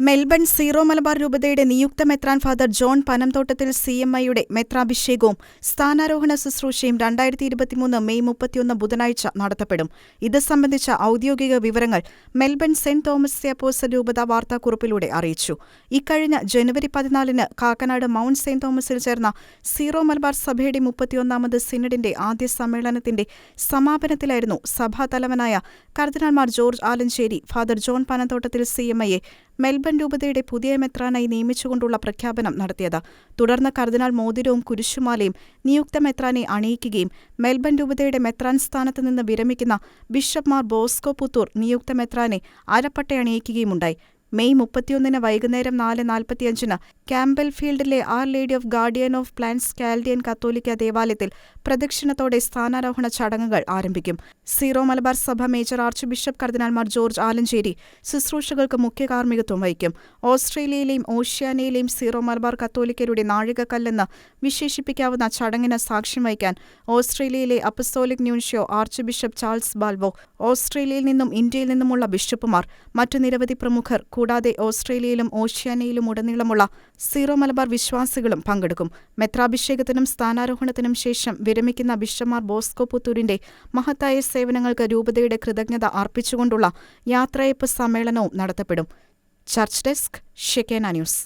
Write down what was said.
Melbourne zero Malabar രൂപതയുടെ നിയുക്ത മെത്രാൻ father John Panamthottathil C M ഐയുടെ മെത്രാഭിഷേകവും സ്ഥാനാരോഹണ ശുശ്രൂഷയും രണ്ടായിരത്തി ഇരുപത്തിമൂന്ന് മെയ് മുപ്പത്തിയൊന്ന് ബുധനാഴ്ച നടത്തപ്പെടും. ഇത് സംബന്ധിച്ച ഔദ്യോഗിക വിവരങ്ങൾ മെൽബൺ സെന്റ് തോമസ് സേപ്പോസ് രൂപത വാർത്താക്കുറിപ്പിലൂടെ അറിയിച്ചു. ഇക്കഴിഞ്ഞ ജനുവരി പതിനാലിന് കാക്കനാട് മൗണ്ട് സെന്റ് തോമസിൽ ചേർന്ന സീറോ മലബാർ സഭയുടെ മുപ്പത്തിയൊന്നാമത് സിനഡിന്റെ ആദ്യ സമ്മേളനത്തിന്റെ സമാപനത്തിലായിരുന്നു സഭാതലവനായ കർദിനാൾമാർ George Alencherry father John Panamthottathil C M ഐയെ മെൽബൺ രൂപതയുടെ പുതിയ മെത്രാനായി നിയമിച്ചുകൊണ്ടുള്ള പ്രഖ്യാപനം നടത്തിയത്. തുടർന്ന് കർദിനാൾ മോതിരവും കുരിശുമാലയും നിയുക്ത മെത്രാനെ അണിയിക്കുകയും മെൽബൺ രൂപതയുടെ മെത്രാൻ സ്ഥാനത്ത് നിന്ന് വിരമിക്കുന്ന ബിഷപ്പ് മാർ ബോസ്കോ പുത്തൂർ നിയുക്ത മെത്രാനെ അരപ്പട്ടയണിയിക്കുകയുമുണ്ടായി. മെയ് മുപ്പത്തിയൊന്നിന് വൈകുന്നേരം നാല് നാൽപ്പത്തിയഞ്ചിന് ക്യാമ്പൽ ഫീൽഡിലെ our lady of guardian of plants Chaldean കത്തോലിക്ക ദേവാലയത്തിൽ പ്രദക്ഷിണത്തോടെ സ്ഥാനാരോഹണ ചടങ്ങുകൾ ആരംഭിക്കും. സീറോ മലബാർ സഭ മേജർ ആർച്ച് ബിഷപ്പ് കർദിനാൾമാർ ജോർജ് ആലഞ്ചേരി ശുശ്രൂഷകൾക്ക് മുഖ്യ കാർമ്മികത്വം വഹിക്കും. ഓസ്ട്രേലിയയിലെയും ഓഷ്യാനയിലെയും സീറോ മലബാർ കത്തോലിക്കരുടെ നാഴികക്കല്ലെന്ന് വിശേഷിപ്പിക്കാവുന്ന ചടങ്ങിന് സാക്ഷ്യം വഹിക്കാൻ ഓസ്ട്രേലിയയിലെ apostolic nuncio archbishop Charles Balvo ഓസ്ട്രേലിയയിൽ നിന്നും ഇന്ത്യയിൽ നിന്നുമുള്ള ബിഷപ്പുമാർ മറ്റു നിരവധി പ്രമുഖർ കൂടാതെ ഓസ്ട്രേലിയയിലും ഓഷ്യാനയിലും ഉടനീളമുള്ള സീറോ മലബാർ വിശ്വാസികളും പങ്കെടുക്കും. മെത്രാഭിഷേകത്തിനും സ്ഥാനാരോഹണത്തിനും ശേഷം വിരമിക്കുന്ന ബിഷമാർ ബോസ്കോ പുത്തൂരിന്റെ മഹത്തായ സേവനങ്ങൾക്ക് രൂപതയുടെ കൃതജ്ഞത അർപ്പിച്ചുകൊണ്ടുള്ള യാത്രയപ്പ് സമ്മേളനവും നടത്തപ്പെടും. Church desk Shekinah news.